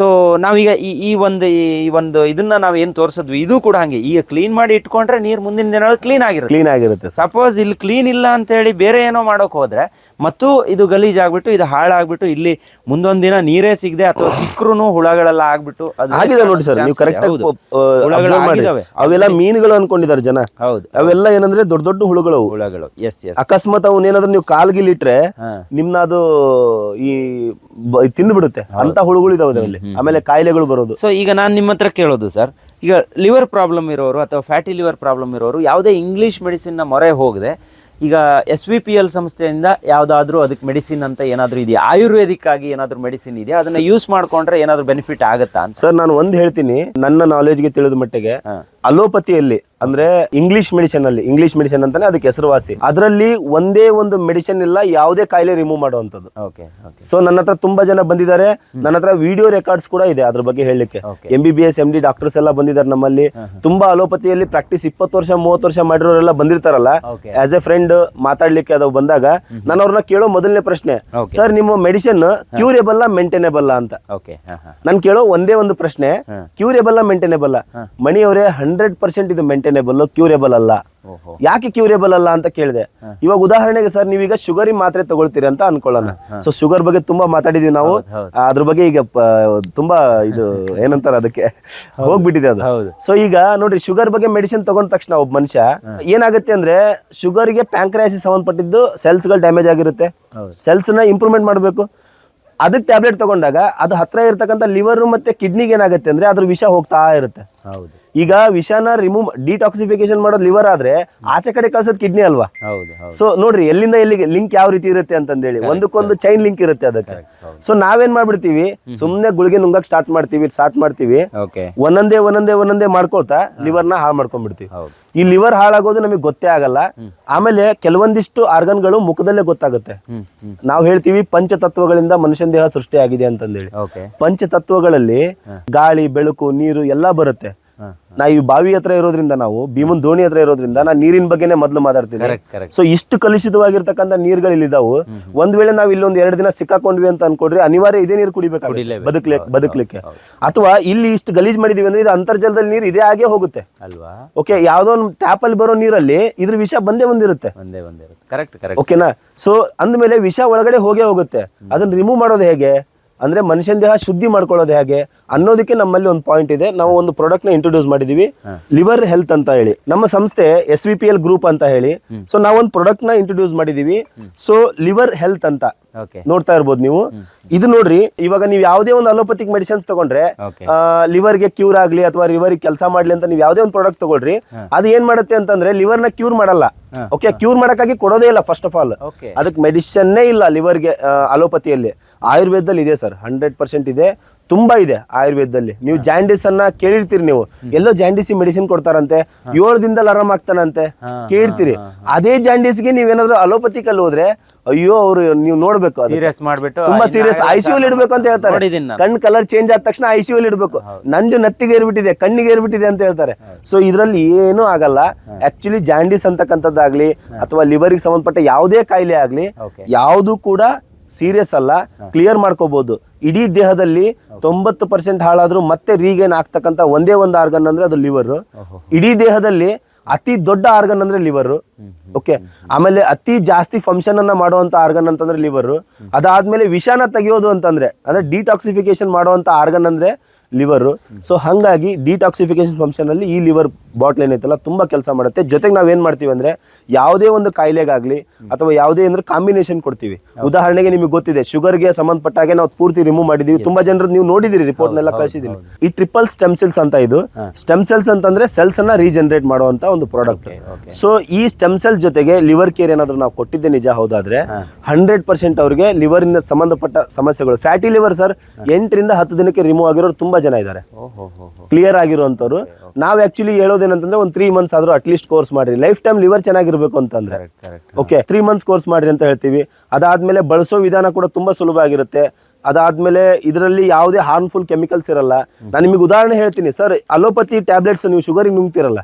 ಸೊ ನಾವೀಗ ಈ ಈ ಒಂದು ಈ ಒಂದು ಇದನ್ನ ನಾವು ಏನು ತೋರಿಸಿದ್ವಿ ಇದು ಕೂಡ ಹಂಗೆ. ಈಗ ಕ್ಲೀನ್ ಮಾಡಿ ಇಟ್ಕೊಂಡ್ರೆ ನೀರು ಮುಂದಿನ ದಿನಗಳಲ್ಲಿ ಕ್ಲೀನ್ ಆಗಿರುತ್ತೆ. ಕ್ಲೀನ್ ಆಗಿರುತ್ತೆ. ಸಪೋಸ್ ಇಲ್ಲಿ ಕ್ಲೀನ್ ಇಲ್ಲ ಅಂತ ಹೇಳಿ ಬೇರೆ ಏನೋ ಮಾಡೋಕೆ ಹೋದರೆ ಮತ್ತು ಇದು ಗಲೀಜ್ ಆಗ್ಬಿಟ್ಟು ಇದು ಹಾಳಾಗ್ಬಿಟ್ಟು ಇಲ್ಲಿ ಮುಂದೊಂದು ದಿನ ನೀರೇ ಸಿಗದೆ ಅಥವಾ ಸಿಕ್ಕರೂ ಹುಳಗಳೆಲ್ಲ ಆಗ್ಬಿಟ್ಟು ಆಗಿದೆ ನೋಡಿ ಸರ್ ನೀವು chance ಕರೆಕ್ಟ್ ಇದೆ. ಹುಳಗಳು ಆಗಿದಾವೆ. ಅವೆಲ್ಲ ಮೀನುಗಳು ಅನ್ಕೊಂಡಿದ್ದಾರೆ ಜನ. ಹೌದು. ಅವೆಲ್ಲ ಏನಂದ್ರೆ ದೊಡ್ಡ ದೊಡ್ಡ ಹುಳುಗಳು. ಹುಳಗಳು. ಎಸ್ ಎಸ್ ಅಕಸ್ಮಾತ್ ಅವನೇನಾದ್ರೂ ನೀವು ಕಾಲ್ಗಿಲಿಟ್ರೆ. ನಿಮ್ನ ಅದು ಈ ಬ- ತಿಂದು ಬಿಡುತ್ತೆ ಅಂತ ಹುಳುಗಳು ಇದಾವೆ ಅದರಲ್ಲಿ. ಆಮೇಲೆ ಕಾಯಿಲೆಗಳು ಬರೋದು. ಸೊ ಈಗ ನಾನು ನಿಮ್ಮ ಹತ್ರ ಕೇಳೋದು ಸರ್. ಈಗ ಲಿವರ್ ಪ್ರಾಬ್ಲಮ್ ಇರೋರು ಅಥವಾ ಫ್ಯಾಟಿ ಲಿವರ್ ಪ್ರಾಬ್ಲಮ್ ಇರೋರು ಯಾವುದೇ ಇಂಗ್ಲೀಷ್ ಮೆಡಿಸಿನ್ನ ಮೊರೆ ಹೋಗದೆ ಈಗ ಎಸ್ ವಿ ಪಿ ಎಲ್ ಸಂಸ್ಥೆಯಿಂದ ಯಾವುದಾದ್ರೂ ಅದಕ್ಕೆ ಮೆಡಿಸಿನ್ ಅಂತ ಏನಾದರೂ ಇದೆಯಾ? ಆಯುರ್ವೇದಿಕ್ ಆಗಿ ಏನಾದರೂ ಮೆಡಿಸಿನ್ ಇದೆಯಾ? ಅದನ್ನ ಯೂಸ್ ಮಾಡ್ಕೊಂಡ್ರೆ ಏನಾದರೂ ಬೆನಿಫಿಟ್ ಆಗುತ್ತಾ ಅಂತ? ಸರ್ ನಾನು ಒಂದು ಹೇಳ್ತೀನಿ. ನನ್ನ ನಾಲೆಜ್ಗೆ ತಿಳಿದ ಮಟ್ಟಿಗೆ. ಅಲೋಪತಿಯಲ್ಲಿ ಅಂದ್ರೆ ಇಂಗ್ಲಿಷ್ ಮೆಡಿಸಿನ್ ಅಲ್ಲಿ ಇಂಗ್ಲಿಷ್ ಮೆಡಿಸಿನ್ ಅಂತಾನೆ ಅದಕ್ಕೆ ಹೆಸರುವಾಸಿ. ಅದರಲ್ಲಿ ಒಂದೇ ಒಂದು ಮೆಡಿಸಿನ್ ಇಲ್ಲ ಯಾವುದೇ ಕಾಯಿಲೆ ರಿಮೂವ್ ಮಾಡುವಂತದ್ದು ಸೊ ನನ್ನ ಹತ್ರ ತುಂಬಾ ಜನ ಬಂದಿದ್ದಾರೆ. ನನ್ನ ಹತ್ರ ವಿಡಿಯೋ ರೆಕಾರ್ಡ್ಸ್ ಕೂಡ ಇದೆ ಅದ್ರ ಬಗ್ಗೆ ಹೇಳಲಿಕ್ಕೆ. M B B S M D doctors ಎಲ್ಲ ಬಂದಿದ್ದಾರೆ ನಮ್ಮಲ್ಲಿ. ತುಂಬಾ ಅಲೋಪತಿಯಲ್ಲಿ ಪ್ರಾಕ್ಟೀಸ್ ಇಪ್ಪತ್ತು ವರ್ಷ ಮೂವತ್ತು ವರ್ಷ ಮಾಡಿರೋರೆಲ್ಲ ಬಂದಿರ್ತಾರಲ್ಲ. ಆಸ್ ಎ ಫ್ರೆಂಡ್ ಮಾತಾಡ್ಲಿಕ್ಕೆ ಅದು ಬಂದಾಗ ನಾನು ಅವ್ರನ್ನ ಕೇಳೋ ಮೊದಲನೇ ಪ್ರಶ್ನೆ ಸರ್ ನಿಮ್ಮ ಮೆಡಿಸಿನ್ ಕ್ಯೂರೇಬಲ್ ಮೇಂಟೈನೇಬಲ್ ಅಂತ. ನಾನು ಕೇಳೋ ಒಂದೇ ಒಂದು ಪ್ರಶ್ನೆ ಕ್ಯೂರೇಬಲ್ ಮೇಂಟೈನೇಬಲ್ ಮಣಿ ಅವರೇ ಹಂಡ್ರೆಡ್ ಪರ್ಸೆಂಟ್ ಇದು ಮೇಂಟೈನೇಬಲ್ ಕ್ಯೂರೇಬಲ್ ಅಲ್ಲ. ಯಾಕೆ ಕ್ಯೂರೇಬಲ್ ಅಲ್ಲ ಅಂತ ಕೇಳಿದೆ? ಇವಾಗ ಉದಾಹರಣೆಗೆ ಸರ್ ನೀವೀಗ ಶುಗರಿ ಮಾತ್ರೆ ತಗೊಳ್ತೀರಿ ಅಂತ ಅನ್ಕೊಳ್ಳೋಣ. ಸೊ ಶುಗರ್ ಬಗ್ಗೆ ತುಂಬಾ ಮಾತಾಡಿದೀವಿ ನಾವು. ಅದ್ರ ಬಗ್ಗೆ ಈಗ ತುಂಬಾ ಇದು (laughs) ಏನಂತಾರ ಅದಕ್ಕೆ? ಹೋಗ್ಬಿಟ್ಟಿದೆ ಅದು. ಸೊ ಈಗ ನೋಡ್ರಿ ಶುಗರ್ ಬಗ್ಗೆ ಮೆಡಿಸಿನ್ ತಗೊಂಡ ತಕ್ಷಣ ಒಬ್ಬ ಮನುಷ್ಯ ಏನಾಗುತ್ತೆ ಅಂದ್ರೆ ಶುಗರ್ಗೆ ಪ್ಯಾಂಕ್ರಯಾಸಿಸ್ ಸಂಬಂಧಪಟ್ಟಿದ್ದು ಸೆಲ್ಸ್ಗಳು ಡ್ಯಾಮೇಜ್ ಆಗಿರುತ್ತೆ. ಸೆಲ್ಸ್ನ ಇಂಪ್ರೂವ್ಮೆಂಟ್ ಮಾಡಬೇಕು. ಅದಕ್ಕೆ ಟ್ಯಾಬ್ಲೆಟ್ ತಗೊಂಡಾಗ ಅದು ಹತ್ರ ಇರ್ತಕ್ಕಂಥ ಲಿವರ್ ಮತ್ತೆ ಕಿಡ್ನಿಗೆ ಏನಾಗುತ್ತೆ ಅಂದ್ರೆ ಅದ್ರ ವಿಷ ಹೋಗ್ತಾ ಇರುತ್ತೆ. ಹೌದು. ಈಗ ವಿಷಾನ ರಿಮೂವ್ ಡಿಟಾಕ್ಸಿಫಿಕೇಶನ್ ಮಾಡೋದು ಲಿವರ್ ಆದ್ರೆ ಆಚೆ ಕಡೆ ಕಳ್ಸೋದ್ ಕಿಡ್ನಿ ಅಲ್ವಾ? ಸೊ ನೋಡ್ರಿ ಎಲ್ಲಿಂದ ಎಲ್ಲಿಗೆ ಲಿಂಕ್ ಯಾವ ರೀತಿ ಇರುತ್ತೆ ಅಂತಂದೇಳಿ. ಒಂದಕ್ಕೊಂದು ಚೈನ್ ಲಿಂಕ್ ಇರುತ್ತೆ ಅದಕ್ಕೆ. ಸೊ ನಾವೇನ್ ಮಾಡ್ಬಿಡ್ತೀವಿ? ಸುಮ್ನೆ ಗುಳಿಗೆ ನುಂಗಕ್ ಸ್ಟಾರ್ಟ್ ಮಾಡ್ತೀವಿ ಸ್ಟಾರ್ಟ್ ಮಾಡ್ತೀವಿ. ಒಂದೊಂದೇ ಒಂದೊಂದೇ ಒಂದೊಂದೇ ಮಾಡ್ಕೊಳ್ತಾ ಲಿವರ್ನ ಹಾಳು ಮಾಡ್ಕೊಂಡ್ಬಿಡ್ತೀವಿ. ಈ ಲಿವರ್ ಹಾಳಾಗೋದು ನಮಗೆ ಗೊತ್ತೇ ಆಗಲ್ಲ. ಆಮೇಲೆ ಕೆಲವೊಂದಿಷ್ಟು ಆರ್ಗನ್ಗಳು ಮುಖದಲ್ಲೇ ಗೊತ್ತಾಗುತ್ತೆ. ನಾವು ಹೇಳ್ತೀವಿ ಪಂಚತತ್ವಗಳಿಂದ ಮನುಷ್ಯನ ದೇಹ ಸೃಷ್ಟಿಯಾಗಿದೆ ಅಂತಂದೇಳಿ. ಪಂಚ ಪಂಚತತ್ವಗಳಲ್ಲಿ ಗಾಳಿ ಬೆಳಕು ನೀರು ಎಲ್ಲಾ ಬರುತ್ತೆ. ನಾ ಈ ಬಾವಿ ಹತ್ರ ಇರೋದ್ರಿಂದ ನಾವು ಭೀಮನ್ ದೋಣಿ ಹತ್ರ ಇರೋದ್ರಿಂದ ನಾ ನೀರಿನ ಬಗ್ಗೆನೇ ಮೊದಲು ಮಾತಾಡ್ತೀನಿ. ಸೊ ಇಷ್ಟು ಕಲುಷಿತವಾಗಿರ್ತಕ್ಕಂಥ ನೀರುಗಳು ಇಲ್ಲಿದಾವು ಒಂದ್ ವೇಳೆ ನಾವು ಇಲ್ಲೊಂದ್ ಎರಡು ದಿನ ಸಿಕ್ಕಾಕೊಂಡ್ವಿ ಅಂತ ಅನ್ಕೊಡ್ರಿ ಅನಿವಾರ್ಯ ಇದೇ ನೀರು ಕುಡಿಬೇಕಾಗುತ್ತೆ. ಕುಡಿಲೇಬೇಕು. ಬದುಕ್ಲಿಕ್ಕೆ. ಬದುಕ್ಲಿಕ್ಕೆ ಅಥವಾ ಇಲ್ಲಿ ಇಷ್ಟು ಗಲೀಜ್ ಮಾಡಿದೀವಿ ಅಂದ್ರೆ ಇದು ಅಂತರ್ಜಲದಲ್ಲಿ ನೀರು ಇದೇ ಆಗೇ ಹೋಗುತ್ತೆ. ಅಲ್ವಾ? ಓಕೆ ಯಾವ್ದೋ ಒಂದು ಟ್ಯಾಪ್ ಅಲ್ಲಿ ಬರೋ ನೀರಲ್ಲಿ ಇದ್ರ ವಿಷ ಬಂದೇ ಬಂದಿರುತ್ತೆ. ಓಕೆನಾ ಸೊ ಅಂದ್ಮೇಲೆ ವಿಷ ಒಳಗಡೆ ಹೋಗೇ ಹೋಗುತ್ತೆ. ಅದನ್ನ ರಿಮೂವ್ ಮಾಡೋದು ಹೇಗೆ? ಅಂದ್ರೆ ಮನುಷ್ಯನ ದೇಹ ಶುದ್ಧಿ ಮಾಡ್ಕೊಳ್ಳೋದು ಹೇಗೆ ಅನ್ನೋದಕ್ಕೆ ನಮ್ಮಲ್ಲಿ ಒಂದು ಪಾಯಿಂಟ್ ಇದೆ. ನಾವು ಒಂದು ಪ್ರಾಡಕ್ಟ್ನ ಇಂಟ್ರೊಡ್ಯೂಸ್ ಮಾಡಿದೀವಿ. ಲಿವರ್ ಹೆಲ್ತ್ ಅಂತ ಹೇಳಿ. ನಮ್ಮ ಸಂಸ್ಥೆ S V P L group ಅಂತ ಹೇಳಿ. ಸೊ ನಾವೊಂದು ಪ್ರಾಡಕ್ಟ್ನ ಇಂಟ್ರೊಡ್ಯೂಸ್ ಮಾಡಿದೀವಿ. ಸೊ ಲಿವರ್ ಹೆಲ್ತ್ ಅಂತ ನೋಡ್ತಾ ಇರ್ಬೋದು ನೀವು. ಇದು ನೋಡ್ರಿ ಇವಾಗ ನೀವು ಯಾವುದೇ ಒಂದು ಅಲೋಪತಿಕ್ ಮೆಡಿಸಿನ್ಸ್ ತಗೊಂಡ್ರೆ ಲಿವರ್ ಲಿವರ್ಗೆ ಕ್ಯೂರ್ ಆಗ್ಲಿ ಅಥವಾ ಲಿವರ್ ಕೆಲಸ ಮಾಡ್ಲಿ ಅಂತ ನೀವು ಯಾವುದೇ ಒಂದು ಪ್ರಾಡಕ್ಟ್ ತಗೊಳ್ರಿ. ಅದು ಏನ್ ಮಾಡುತ್ತೆ ಅಂತಂದ್ರೆ ಲಿವರ್ನ ಕ್ಯೂರ್ ಮಾಡಲ್ಲ. ಓಕೆ ಕ್ಯೂರ್ ಮಾಡಕ್ಕಾಗಿ ಕೊಡೋದೇ ಇಲ್ಲ ಫಸ್ಟ್ ಆಫ್ ಆಲ್ ಅದಕ್ಕೆ ಮೆಡಿಸನ್ನೇ ಇಲ್ಲ ಲಿವರ್ಗೆ ಅಲೋಪತಿಯಲ್ಲಿ ಆಯುರ್ವೇದದಲ್ಲಿ ಇದೆ ಸರ್ ಹಂಡ್ರೆಡ್ ಪರ್ಸೆಂಟ್ ಇದೆ. ತುಂಬಾ ಇದೆ ಆಯುರ್ವೇದದಲ್ಲಿ. ನೀವು ಜಾಂಡಿಸ್ ಅನ್ನ ಕೇಳಿರ್ತೀರಿ ನೀವು. ಎಲ್ಲೋ ಜಾಂಡಿಸಿ ಮೆಡಿಸಿನ್ ಕೊಡ್ತಾರಂತೆ ಏಳು ದಿನದಲ್ಲಿ ಆರಾಮ್ ಆಗ್ತಾನಂತೆ ಕೇಳ್ತೀರಿ. ಅದೇ ಜಾಂಡಿಸ್ಗೆ ನೀವೇನಾದ್ರೂ ಅಲೋಪತಿಕಲ್ಲಿ ಹೋದ್ರೆ ಅಯ್ಯೋ ಅವ್ರು ನೀವು ನೋಡ್ಬೇಕು ಸೀರಿಯಸ್ ಮಾಡ್ಬಿಟ್ಟು ತುಂಬಾ ಸೀರಿಯಸ್ ಐಸಿಯುಲ್ ಇಡ್ಬೇಕು ಅಂತ ಹೇಳ್ತಾರೆ. ಕಣ್ ಕಲರ್ ಚೇಂಜ್ ಆದ ತಕ್ಷಣ ಐಸಿಯುಲ್ ಇಡ್ಬೇಕು. ನಂಜು ನತ್ತಿಗೆ ಏರ್ಬಿಟ್ಟಿದೆ ಕಣ್ಣಿಗೆ ಏರ್ಬಿಟ್ಟಿದೆ ಅಂತ ಹೇಳ್ತಾರೆ. ಸೊ ಇದ್ರಲ್ಲಿ ಏನೂ ಆಗಲ್ಲ. ಆಕ್ಚುಲಿ ಜಾಂಡಿಸ್ ಅಂತಕ್ಕಂಥದ್ದಾಗ್ಲಿ ಅಥವಾ ಲಿವರ್ಗೆ ಸಂಬಂಧಪಟ್ಟ ಯಾವುದೇ ಕಾಯಿಲೆ ಆಗ್ಲಿ ಯಾವುದು ಕೂಡ ಸೀರಿಯಸ್ ಅಲ್ಲ ಕ್ಲಿಯರ್ ಮಾಡ್ಕೋಬಹುದು ಇಡೀ ದೇಹದಲ್ಲಿ ತೊಂಬತ್ತು ಪರ್ಸೆಂಟ್ ಹಾಳಾದ್ರೂ ಮತ್ತೆ ರೀಗೇನ್ ಆಗ್ತಕ್ಕಂಥ ಒಂದೇ ಒಂದು ಆರ್ಗನ್ ಅಂದ್ರೆ ಅದು ಲಿವರ್ ಇಡೀ ದೇಹದಲ್ಲಿ ಅತಿ ದೊಡ್ಡ ಆರ್ಗನ್ ಅಂದ್ರೆ ಲಿವರ್ ಓಕೆ ಆಮೇಲೆ ಅತಿ ಜಾಸ್ತಿ ಫಂಕ್ಷನ್ ಅನ್ನ ಮಾಡುವಂತ ಆರ್ಗನ್ ಅಂತಂದ್ರೆ ಲಿವರ್ ಅದಾದ್ಮೇಲೆ ವಿಷಾನ ತೆಗೆಯೋದು ಅಂತಂದ್ರೆ ಅಂದ್ರೆ ಡಿಟಾಕ್ಸಿಫಿಕೇಶನ್ ಮಾಡುವಂತ ಆರ್ಗನ್ ಅಂದ್ರೆ ಲಿವರ್. ಸೊ ಹಾಗಾಗಿ ಡಿಟಾಕ್ಸಿಫಿಕೇಶನ್ ಫಂಕ್ಷನ್ ಅಲ್ಲಿ ಈ ಲಿವರ್ ಬಾಟ್ಲ್ ಏನೈತಲ್ಲ ತುಂಬಾ ಕೆಲಸ ಮಾಡುತ್ತೆ. ಜೊತೆಗೆ ನಾವ್ ಏನ್ ಮಾಡ್ತೀವಿ ಅಂದ್ರೆ ಯಾವುದೇ ಒಂದು ಕಾಯಿಲೆಗಾಗ್ಲಿ ಅಥವಾ ಯಾವುದೇ ಅಂದ್ರೆ ಕಾಂಬಿನೇಷನ್ ಕೊಡ್ತೀವಿ. ಉದಾಹರಣೆಗೆ ನಿಮಗೆ ಗೊತ್ತಿದೆ ಶುಗರ್ಗೆ ಸಂಬಂಧಪಟ್ಟಾಗೆ ನಾವು ಪೂರ್ತಿ ರಿಮೂವ್ ಮಾಡಿದೀವಿ. ತುಂಬಾ ಜನರು ನೀವು ನೋಡಿದಿರಿ ರಿಪೋರ್ಟ್ ನೆಲ್ಲ ಕಳಿಸಿದೀನಿ. ಈ ಟ್ರಿಪಲ್ ಸ್ಟೆಮ್ ಸೆಲ್ಸ್ ಅಂತ ಇದು ಸ್ಟೆಮ್ ಸೆಲ್ಸ್ ಅಂತಂದ್ರೆ ಸೆಲ್ಸ್ ಅನ್ನ ರೀಜನರೇಟ್ ಮಾಡುವಂತ ಒಂದು ಪ್ರಾಡಕ್ಟ್ ಸೊ ಈ ಸ್ಟೆಮ್ ಸೆಲ್ ಜೊತೆಗೆ ಲಿವರ್ ಕೇರ್ ಏನಾದ್ರು ನಾವು ಕೊಟ್ಟಿದ್ದೆ ನಿಜ ಹೌದಾದ್ರೆ ಹಂಡ್ರೆಡ್ ಪರ್ಸೆಂಟ್ ಅವರಿಗೆ ಲಿವರ್ ಇಂದ ಸಂಬಂಧಪಟ್ಟ ಸಮಸ್ಯೆಗಳು. ಫ್ಯಾಟಿ ಲಿವರ್ ಸರ್ ಎಂಟರಿಂದ ಹತ್ತು ದಿನಕ್ಕೆ ರಿಮೂವ್ ಆಗಿರೋರು ತುಂಬಾ ಜನ ಇದ್ದಾರೆ. ಕ್ಲಿಯರ್ ಆಗಿರುವಂತವ್ರು ನಾವ್ ಆಕ್ಚುಲಿ ಹೇಳೋದೇನಂತಂದ್ರೆ ಒಂದು ತ್ರೀ ಮಂತ್ಸ್ ಆದ್ರೂ ಅಟ್ಲೀಸ್ಟ್ ಕೋರ್ಸ್ ಮಾಡ್ರಿ. ಲೈಫ್ ಟೈಮ್ ಲಿವರ್ ಚೆನ್ನಾಗಿರ್ಬೇಕು ಅಂತಂದ್ರೆ. ಓಕೆ ತ್ರೀ ಮಂತ್ಸ್ ಕೋರ್ಸ್ ಮಾಡ್ರಿ ಅಂತ ಹೇಳ್ತೀವಿ. ಅದಾದ್ಮೇಲೆ ಬಳಸೋ ವಿಧಾನ ಕೂಡ ತುಂಬಾ ಸುಲಭ ಆಗಿರುತ್ತೆ. ಅದಾದ್ಮೇಲೆ ಇದರಲ್ಲಿ ಯಾವುದೇ ಹಾರ್ಮ್ಫುಲ್ ಕೆಮಿಕಲ್ಸ್ ಇರಲ್ಲ. ನಾನು ನಿಮಗೆ ಉದಾಹರಣೆ ಹೇಳ್ತೀನಿ. ಸರ್ ಅಲೋಪತಿ ಟ್ಯಾಬ್ಲೆಟ್ಸ್ ನೀವು ಶುಗರಿಗೆ ನುಂಗ್ತಿರಲ್ಲ.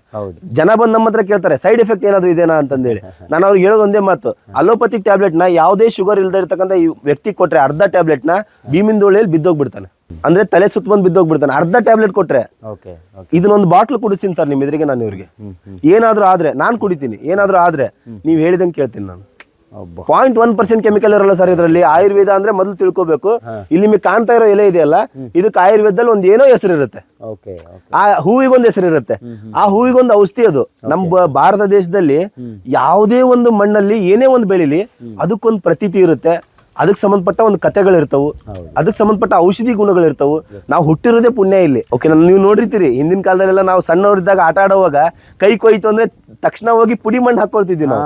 ಜನ ಬಂದು ನಮ್ಮ ಹತ್ರ ಕೇಳ್ತಾರೆ ಸೈಡ್ ಎಫೆಕ್ಟ್ ಏನಾದ್ರು ಇದೇನಾ? ಅಂತಂದೇಳಿ. ನಾನು ಅವ್ರಿಗೆ ಹೇಳೋದು ಒಂದೇ ಮಾತು. ಅಲೋಪತಿ ಟ್ಯಾಬ್ಲೆಟ್ನ ಯಾವುದೇ ಶುಗರ್ ಇಲ್ಲದೆ ಇರ್ತಕ್ಕಂಥ ಈ ವ್ಯಕ್ತಿ ಕೊಟ್ರೆ ಅರ್ಧ ಟ್ಯಾಬ್ಲೆಟ್ನ ಭೀಮಿಂದೋಳಿಯಲ್ಲಿ ಬಿದ್ದೋಗ್ಬಿಡ್ತಾನೆ. ಅಂದ್ರೆ ತಲೆ ಸುತ್ತ ಬಂದು ಬಿದ್ದೋಗ್ಬಿಡ್ತಾನೆ. ಅರ್ಧ ಟ್ಯಾಬ್ಲೆಟ್ ಕೊಟ್ರೆ. ಇದನ್ನೊಂದು ಬಾಟ್ಲ್ ಕುಡಿಸ್ತೀನಿ ಸರ್ ನಿಮ್ಮ ಎದುರಿಗೆ ನಾನು ಇವ್ರಿಗೆ. ಏನಾದ್ರೂ ಆದ್ರೆ ನಾನು ಕುಡಿತೀನಿ. ಏನಾದ್ರೂ ಆದ್ರೆ ನೀವು ಹೇಳಿದಂಗೆ ಕೇಳ್ತೀನಿ ನಾನು. ಪಾಯಿಂಟ್ ಒನ್ ಪರ್ಸೆಂಟ್ ಕೆಮಿಕಲ್ ಇರಲ್ಲ ಸರ್ ಇದರಲ್ಲಿ. ಆಯುರ್ವೇದ ಅಂದ್ರೆ ಮೊದಲು ತಿಳ್ಕೋಬೇಕು. ಇಲ್ಲಿ ನಿಮಗೆ ಕಾಣ್ತಾ ಇರೋ ಎಲೆ ಇದೆಯಲ್ಲ ಇದಕ್ಕೆ ಆಯುರ್ವೇದದಲ್ಲಿ ಒಂದು ಏನೋ ಹೆಸರು ಇರುತ್ತೆ ಆ ಹೂವಿಗೊಂದು ಹೆಸರು ಇರುತ್ತೆ ಆ ಹೂವಿಗೊಂದು ಔಷಧಿ ಅದು. ನಮ್ಮ ಭಾರತ ದೇಶದಲ್ಲಿ ಯಾವುದೇ ಒಂದು ಮಣ್ಣಲ್ಲಿ ಏನೇ ಒಂದು ಬೆಳಿಲಿ ಅದಕ್ಕೊಂದು ಪ್ರತೀತಿ ಇರುತ್ತೆ. ಅದಕ್ಕೆ ಸಂಬಂಧಪಟ್ಟ ಒಂದು ಕಥೆಗಳಿರ್ತವು. ಅದಕ್ಕೆ ಸಂಬಂಧಪಟ್ಟ ಔಷಧಿ ಗುಣಗಳಿರ್ತವು. ನಾವು ಹುಟ್ಟಿರೋದೇ ಪುಣ್ಯ ಇಲ್ಲಿ. ಓಕೆ ನೀವು ನೋಡಿರ್ತೀರಿ ಹಿಂದಿನ ಕಾಲದಲ್ಲೆಲ್ಲ ನಾವು ಸಣ್ಣವರಿದ್ದಾಗ ಆಟ ಆಡುವಾಗ ಕೈ ಕೊಯ್ತು ಅಂದ್ರೆ ತಕ್ಷಣ ಹೋಗಿ ಪುಡಿ ಮಣ್ಣು ಹಾಕೊಳ್ತಿದ್ವಿ ನಾವು.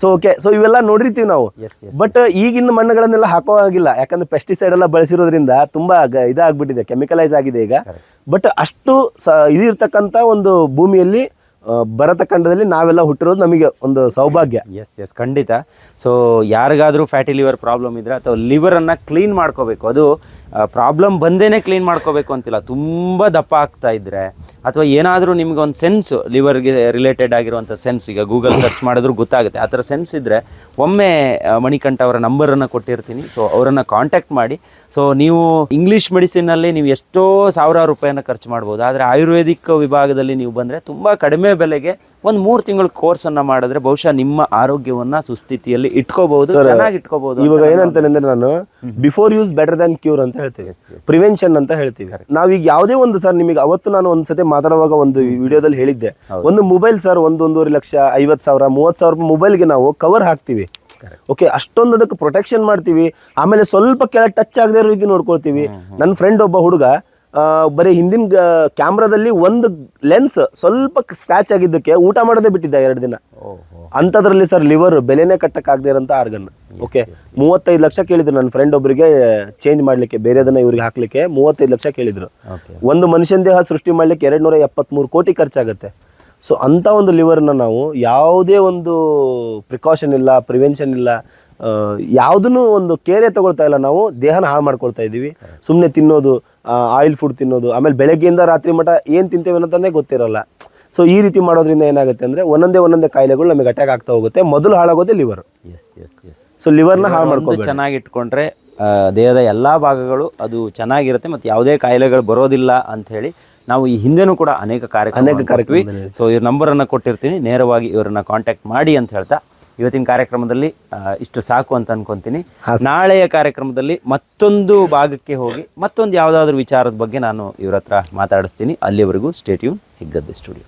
ಸೊ ಓಕೆ ಸೊ ಇವೆಲ್ಲ ನೋಡಿರ್ತೀವಿ ನಾವು. ಬಟ್ ಈಗಿನ ಮಣ್ಣುಗಳನ್ನೆಲ್ಲ ಹಾಕೋ ಆಗಿಲ್ಲ ಯಾಕಂದ್ರೆ ಪೆಸ್ಟಿಸೈಡ್ ಎಲ್ಲ ಬಳಸಿರೋದ್ರಿಂದ ತುಂಬಾ ಇದಾಗ್ಬಿಟ್ಟಿದೆ ಕೆಮಿಕಲೈಸ್ ಆಗಿದೆ ಈಗ. ಬಟ್ ಅಷ್ಟು ಇದಿರ್ತಕ್ಕಂಥ ಒಂದು ಭೂಮಿಯಲ್ಲಿ ಭರತ ಖಂಡದಲ್ಲಿ ನಾವೆಲ್ಲ ಹುಟ್ಟಿರೋದು ನಮಗೆ ಒಂದು ಸೌಭಾಗ್ಯ. ಎಸ್ ಎಸ್ ಖಂಡಿತ. ಸೊ ಯಾರಿಗಾದರೂ ಫ್ಯಾಟಿ ಲಿವರ್ ಪ್ರಾಬ್ಲಮ್ ಇದ್ರೆ ಅಥವಾ ಲಿವರನ್ನು ಕ್ಲೀನ್ ಮಾಡ್ಕೋಬೇಕು. ಅದು ಪ್ರಾಬ್ಲಮ್ ಬಂದೇನೆ ಕ್ಲೀನ್ ಮಾಡ್ಕೋಬೇಕು ಅಂತಿಲ್ಲ. ತುಂಬ ದಪ್ಪ ಆಗ್ತಾ ಇದ್ರೆ ಅಥವಾ ಏನಾದರೂ ನಿಮ್ಗೆ ಒಂದು ಸೆನ್ಸ್ ಲಿವರ್ಗೆ ರಿಲೇಟೆಡ್ ಆಗಿರುವಂಥ ಸೆನ್ಸ್ ಈಗ ಗೂಗಲ್ ಸರ್ಚ್ ಮಾಡಿದ್ರು ಗೊತ್ತಾಗುತ್ತೆ. ಆ ಥರ ಸೆನ್ಸ್ ಇದ್ದರೆ ಒಮ್ಮೆ ಮಣಿಕಂಠ ಅವರ ನಂಬರನ್ನು ಕೊಟ್ಟಿರ್ತೀನಿ. ಸೊ ಅವರನ್ನು ಕಾಂಟ್ಯಾಕ್ಟ್ ಮಾಡಿ. ಸೊ ನೀವು ಇಂಗ್ಲೀಷ್ ಮೆಡಿಸಿನಲ್ಲಿ ನೀವು ಎಷ್ಟೋ ಸಾವಿರಾರು ರೂಪಾಯಿನ ಖರ್ಚು ಮಾಡ್ಬೋದು. ಆದರೆ ಆಯುರ್ವೇದಿಕ್ ವಿಭಾಗದಲ್ಲಿ ನೀವು ಬಂದರೆ ತುಂಬ ಕಡಿಮೆ ಬೆಲೆಗೆ ಒಂದು ಮೂರು ತಿಂಗಳ ಕೋರ್ಸ್ ಅನ್ನ ಮಾಡಿದ್ರೆ ಬಹುಶಃ ನಿಮ್ಮ ಆರೋಗ್ಯವನ್ನ ಸುಸ್ಥಿತಿಯಲ್ಲಿ ಇಟ್ಕೋಬಹುದು ಚೆನ್ನಾಗಿ ಇಟ್ಕೋಬಹುದು ಇವಾಗ ಏನಂತಾನೆ ಅಂದ್ರೆ ನಾನು before use better than cure ಅಂತ ಹೇಳ್ತೀವಿ. ಪ್ರಿವೆನ್ಷನ್ ಅಂತ ಹೇಳ್ತೀವಿ. ನಾವೀಗ ಯಾವುದೇ ಒಂದು ಸರ್ ನಿಮಗೆ ಅವತ್ತು ನಾನು ಒಂದ್ಸತಿ ಮಾತಾಡುವಾಗ ಒಂದು ವಿಡಿಯೋದಲ್ಲಿ ಹೇಳಿದ್ದೆ. ಒಂದು ಮೊಬೈಲ್ ಸರ್ ಒಂದು ಒಂದೂವರೆ ಲಕ್ಷ ಐವತ್ ಸಾವಿರ ಮೂವತ್ ಸಾವಿರ ಮೊಬೈಲ್ಗೆ ನಾವು ಕವರ್ ಹಾಕ್ತಿವಿ. ಓಕೆ ಅಷ್ಟೊಂದು ಅದಕ್ಕೆ ಪ್ರೊಟೆಕ್ಷನ್ ಮಾಡ್ತೀವಿ. ಆಮೇಲೆ ಸ್ವಲ್ಪ ಕೆಳ ಟಚ್ ಆಗದೆ ಇರೋ ರೀತಿ ನೋಡ್ಕೊಳ್ತೀವಿ. ನನ್ನ ಫ್ರೆಂಡ್ ಒಬ್ಬ ಹುಡುಗ ಬರೀ ಹಿಂದಿನ ಕ್ಯಾಮ್ರಾದಲ್ಲಿ ಒಂದು ಲೆನ್ಸ್ ಸ್ವಲ್ಪ ಸ್ಕ್ರಾಚ್ ಆಗಿದ್ದಕ್ಕೆ ಊಟ ಮಾಡೋದೇ ಬಿಟ್ಟಿದ್ದ ಎರಡು ದಿನ. ಅಂಥದ್ರಲ್ಲಿ ಸರ್ ಲಿವರ್ ಬೆಲೆನೇ ಕಟ್ಟಕ್ಕಾಗದೇ ಇರೋಂಥ ಆರ್ಗನ್ ಓಕೆ ಮೂವತ್ತೈದು ಲಕ್ಷ ಕೇಳಿದ್ರು ನನ್ನ ಫ್ರೆಂಡ್ ಒಬ್ಬರಿಗೆ ಚೇಂಜ್ ಮಾಡ್ಲಿಕ್ಕೆ ಬೇರೆದನ್ನ ಇವ್ರಿಗೆ ಹಾಕಲಿಕ್ಕೆ ಮೂವತ್ತೈದು ಲಕ್ಷ ಕೇಳಿದ್ರು. ಒಂದು ಮನುಷ್ಯನ ದೇಹ ಸೃಷ್ಟಿ ಮಾಡ್ಲಿಕ್ಕೆ ಎರಡು ನೂರ ಎಪ್ಪತ್ಮೂರು ಕೋಟಿ ಖರ್ಚಾಗುತ್ತೆ. ಸೊ ಅಂಥ ಒಂದು ಲಿವರ್ನ ನಾವು ಯಾವುದೇ ಒಂದು ಪ್ರಿಕಾಷನ್ ಇಲ್ಲ ಪ್ರಿವೆನ್ಷನ್ ಇಲ್ಲ ಯಾವುದನ್ನು ಒಂದು ಕೇರೆ ತಗೊಳ್ತಾ ಇಲ್ಲ ನಾವು ದೇಹನ ಹಾಳು ಮಾಡ್ಕೊಳ್ತಾ ಇದ್ದೀವಿ. ಸುಮ್ಮನೆ ತಿನ್ನೋದು ಆಯಿಲ್ ಫುಡ್ ತಿನ್ನೋದು ಆಮೇಲೆ ಬೆಳಗ್ಗೆಯಿಂದ ರಾತ್ರಿ ಮಠ ಏನು ತಿಂತೇವೆ ಅನ್ನೋದನ್ನೇ ಗೊತ್ತಿರಲ್ಲ. ಸೊ ಈ ರೀತಿ ಮಾಡೋದ್ರಿಂದ ಏನಾಗುತ್ತೆ ಅಂದರೆ ಒಂದೊಂದೇ ಒಂದೊಂದೇ ಕಾಯಿಲೆಗಳು ನಮಗೆ ಅಟ್ಯಾಕ್ ಆಗ್ತಾ ಹೋಗುತ್ತೆ. ಮೊದಲು ಹಾಳಾಗೋದೇ liver yes yes yes so ಲಿವರ್ನ ಹಾಳು ಮಾಡ್ಕೊಂಡು ಚೆನ್ನಾಗಿ ಇಟ್ಕೊಂಡ್ರೆ ದೇಹದ ಎಲ್ಲ ಭಾಗಗಳು ಅದು ಚೆನ್ನಾಗಿರುತ್ತೆ ಮತ್ತು ಯಾವುದೇ ಕಾಯಿಲೆಗಳು ಬರೋದಿಲ್ಲ ಅಂತ ಹೇಳಿ ನಾವು ಈ ಹಿಂದೆನೂ ಕೂಡ ಅನೇಕ ಕಾರ್ಯಕ್ರಮ ಅನೇಕ ಕಾರ್ಯಕ್ರಮ ಸೊ ಇವ್ರ ನಂಬರನ್ನು ಕೊಟ್ಟಿರ್ತೀನಿ. ನೇರವಾಗಿ ಇವರನ್ನ ಕಾಂಟ್ಯಾಕ್ಟ್ ಮಾಡಿ ಅಂತ ಹೇಳ್ತಾ ಇವತ್ತಿನ ಕಾರ್ಯಕ್ರಮದಲ್ಲಿ ಇಷ್ಟು ಸಾಕು ಅಂತ ಅನ್ಕೊಂತೀನಿ. ನಾಳೆಯ ಕಾರ್ಯಕ್ರಮದಲ್ಲಿ ಮತ್ತೊಂದು ಭಾಗಕ್ಕೆ ಹೋಗಿ ಮತ್ತೊಂದು ಯಾವುದಾದ್ರೂ ವಿಚಾರದ ಬಗ್ಗೆ ನಾನು ಇವ್ರ ಹತ್ರ ಮಾತಾಡಿಸ್ತೀನಿ. ಅಲ್ಲಿವರೆಗೂ ಸ್ಟೇಟ್ಯೂನ್ ಹಿಗ್ಗದ್ದೆ ಸ್ಟುಡಿಯೋ